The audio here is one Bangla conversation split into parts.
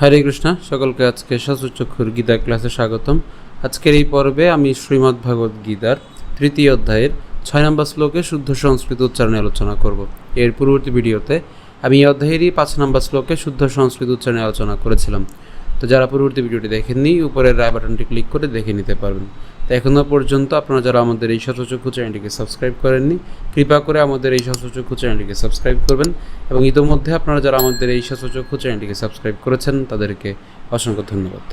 হরে কৃষ্ণ, সকলকে আজকে সচুচক্ষুর গীতা ক্লাসে স্বাগতম। আজকের এই পর্বে আমি শ্রীমদ্ ভাগবত গীতার তৃতীয় অধ্যায়ের ছয় নম্বর শ্লোকে শুদ্ধ সংস্কৃত উচ্চারণে আলোচনা করব। এর পূর্ববর্তী ভিডিওতে আমি এই অধ্যায়েরই পাঁচ নম্বর শ্লোকে শুদ্ধ সংস্কৃত উচ্চারণে আলোচনা করেছিলাম। তো যারা পূর্ববর্তী ভিডিওটি দেখেননি, উপরের রায় বাটনটি ক্লিক করে দেখে নিতে পারবেন। তো এখনও পর্যন্ত আপনারা যারা আমাদের এই শাস্ত্রচক্ষু চ্যানেলটিকে সাবস্ক্রাইব করেননি, কৃপা করে আমাদের এই শাস্ত্রচক্ষু চ্যানেলটিকে সাবস্ক্রাইব করবেন এবং ইতোমধ্যে আপনারা যারা আমাদের এই শাস্ত্রচক্ষু চ্যানেলটিকে সাবস্ক্রাইব করেছেন, তাদেরকে অসংখ্য ধন্যবাদ।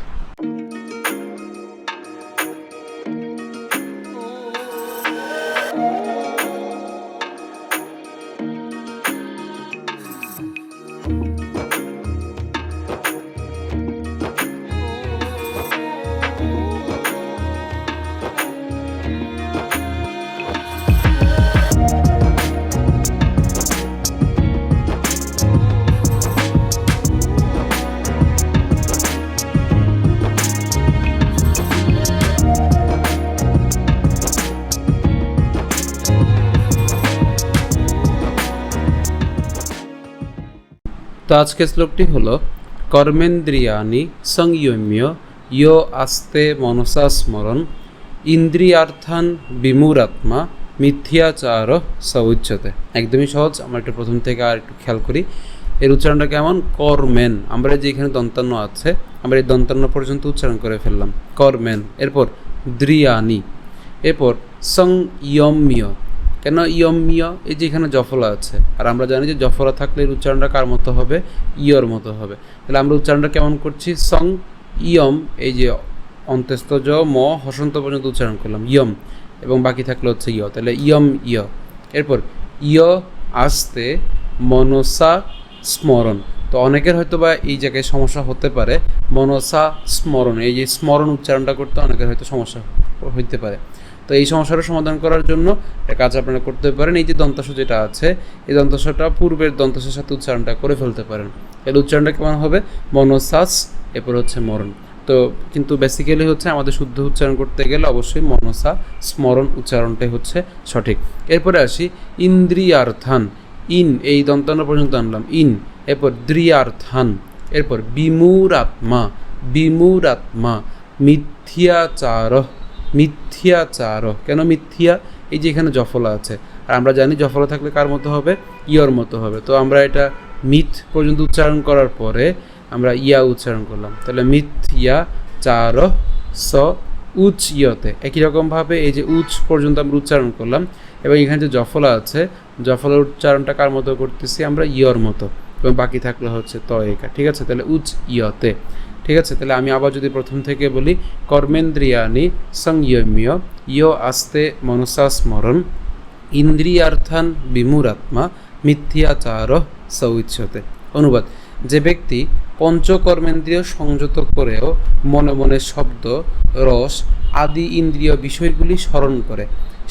আজকের শ্লোকটি হলো কর্মেন্দ্রিয়ানি সংযম্য ইয় আস্তে মনসা স্মরণ ইন্দ্রিয়ার্থান বিমূরাত্মা মিথ্যাচার সৌচ্যতে। একদমই সহজ, আমরা একটু প্রথম থেকে আর একটু খেয়াল করি। এর উচ্চারণটা কেমন? করমেন। আমরা যে এখানে দন্তান্ন আছে, আমরা এই দন্তান্ন পর্যন্ত উচ্চারণ করে ফেললাম। করমেন। এরপর দ্রিয়ানি এরপর, সংযম্য। কেন ইয়ম্য এই যে এখানে জফলা আছে। আর আমরা জানি যে জফলা থাকলে এর উচ্চারণটা কার মতো হবে? ইয়র মতো হবে। তাহলে আমরা উচ্চারণটা কেমন করছি? সং, ইয়ম, এই যে অন্ত্যস্ত জ, ম, হসন্ত পর্যন্ত উচ্চারণ করলাম, ইয়ম। এবং বাকি থাকলে হচ্ছে ইয়। তাহলে ইয়ম, ইয়। এরপর ইয় আসতে মনসা স্মরণ। তো অনেকের হয়তো বা এই জায়গায় সমস্যা হতে পারে। মনসা স্মরণ, এই যে স্মরণ উচ্চারণটা করতে অনেকের হয়তো সমস্যা হইতে পারে। তো এই সমস্যার সমাধান করার জন্য একটা কাজ আপনারা করতে পারেন। এই যে দন্তাস যেটা আছে, এই দন্তাসটা পূর্বের দন্তাসের সাথে উচ্চারণটা করে ফেলতে পারেন। এর উচ্চারণটা কেমন হবে? মনসাস, এরপর হচ্ছে মরণ। তো কিন্তু বেসিক্যালি হচ্ছে আমাদের শুদ্ধ উচ্চারণ করতে গেলে অবশ্যই মনসা, স্মরণ উচ্চারণটাই হচ্ছে সঠিক। এরপরে আসি, ইন্দ্রিয়ার্থান। ইন, এই দন্তান্ন পর্যন্ত আনলাম। ইন, এরপর দ্রিয়ার্থান। এরপর বিমূরাত্মা বিমূরাত্মা মিথ্যাচার মিথ্যাচার কেন মিথ্যা? এই যে এখানে জফলা আছে। আর আমরা জানি জফলা থাকলে কার মতো হবে? ইয়র মতো হবে। তো আমরা এটা মিথ পর্যন্ত উচ্চারণ করার পরে আমরা ইয়া উচ্চারণ করলাম। তাহলে মিথ্যা চার স উচ ইয়তে একই রকমভাবে এই যে উচ পর্যন্ত আমরা উচ্চারণ করলাম। এবং এখানে যে জফলা আছে, জফলার উচ্চারণটা কার মতো করতেছি? আমরা ইয়র মতো। এবং বাকি থাকলে হচ্ছে ত একা ঠিক আছে? তাহলে উচ ইয়তে। ঠিক আছে? তাহলে আমি আবার যদি প্রথম থেকে বলি কর্মেন্দ্রিয়ানি সংযম্য, ইয় আস্তে মনসা স্মরণ, ইন্দ্রিয়ার্থান বিমূরাত্মা মিথ্যাচার সৌচ্ছতে। অনুবাদ, যে ব্যক্তি পঞ্চকর্মেন্দ্রিয় সংযত করেও মনে মনে শব্দ, রস আদি ইন্দ্রিয় বিষয়গুলি স্মরণ করে,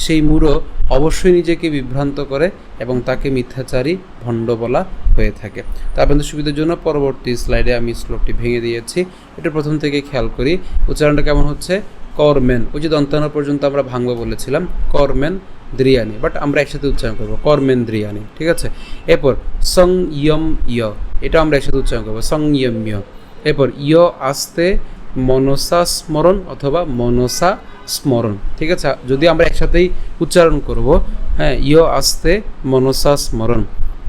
সেই মূঢ় অবশ্যই নিজেকে বিভ্রান্ত করে এবং তাকে মিথ্যাচারী, ভণ্ড বলা হয়ে থাকে। তা আপনাদের সুবিধার জন্য পরবর্তী স্লাইডে আমি শ্লোকটি ভেঙে দিয়েছি। এটা প্রথম থেকে খেয়াল করি। উচ্চারণটা কেমন হচ্ছে? করমেন। ওই যে দন্তানা পর্যন্ত আমরা ভাঙবো বলেছিলাম। করমেন দ্রিয়ানি। বাট আমরা একসাথে উচ্চারণ করব। করমেন দ্রিয়ানি। ঠিক আছে? এরপর সং ইয়ম ইয় এটা আমরা একসাথে উচ্চারণ করব। সং ইয়ম ইয় এরপর ইয় আসতে মনসা স্মরণ অথবা মনসা স্মরণ। ঠিক আছে? যদি আমরা একসাথেই উচ্চারণ করব হ্যাঁ ইয় আসতে মনসা স্মরণ।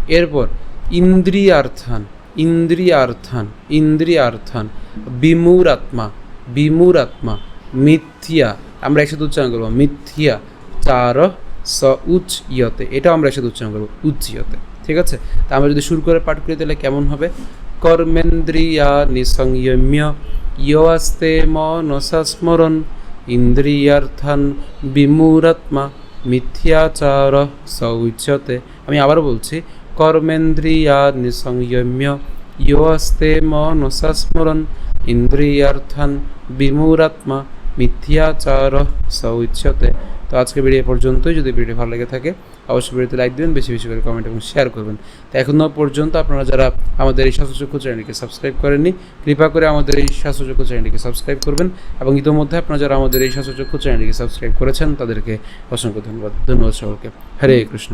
এরপর ইন্দ্রিয়ার্থান ইন্দ্রিয়ার্থান ইন্দ্রিয়ার্থান বিমূরাত্মা বিমূরাত্মা মিথ্যা। আমরা একসাথে উচ্চারণ করব, মিথ্যা, চার স উচ ইয়তে। এটাও আমরা একসাথে উচ্চারণ করব উচ ইয়তে। ঠিক আছে? তা আমরা যদি শুরু করে পাঠ করি, তাহলে কেমন হবে? কর্মেন্দ্রিয়া নিসংযম্য ইয় আস্তে মনসা স্মরণ ইন্দ্রিয়ার্থান বিমূরাত্মা মিথ্যাচার শৌচতে আমি আবার বলছি কর্মেন্দ্রিয়া নিসংযম্য ইয়স্তে আস্তে মনসা স্মরণ ইন্দ্রিয়ার্থান বিমূরাত্মা মিথ্যাচার সৌচ্ছতে তো আজকে ভিডিও পর্যন্তই। যদি ভিডিও ভালো লেগে থাকে, অবশ্যই ভিডিওতে লাইক দেবেন, বেশি বেশি করে কমেন্ট এবং শেয়ার করবেন। তো এখনও পর্যন্ত আপনারা যারা আমাদের এই স্বাস্থ্যচক্ষু চ্যানেলটিকে সাবস্ক্রাইব করেননি, কৃপা করে আমাদের এই স্বাস্থ্যচক্ষু চ্যানেলটিকে সাবস্ক্রাইব করবেন এবং ইতোমধ্যে আপনারা যারা আমাদের এই স্বাস্থ্যচক্ষু চ্যানেলটিকে সাবস্ক্রাইব করেছেন, তাদেরকে অসংখ্য ধন্যবাদ। ধন্যবাদ সকলকে। হরে কৃষ্ণ।